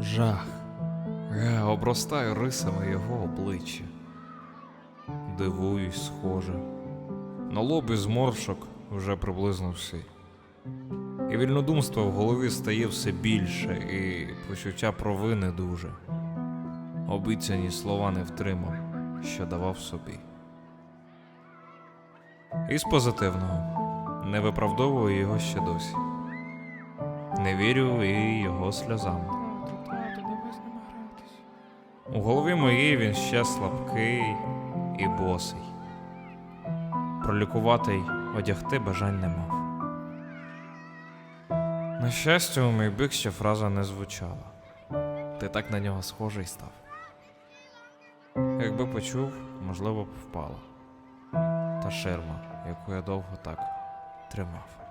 Жах. Я обростаю рисами його обличчя. Дивуюсь, схоже. На лобі зморшок вже приблизно всі. І вільнодумство в голові стає все більше, і почуття провини дуже. Обіцяні слова не втримав, що давав собі. І з позитивного не виправдовую його ще досі. Не вірю і його сльозам. У голові моїй він ще слабкий і босий. Пролікувати й одягти бажань не мав. На щастя, у мій бік ще фраза не звучала. Ти так на нього схожий став. Якби почув, можливо б впала. Та ширма, яку я довго так тримав.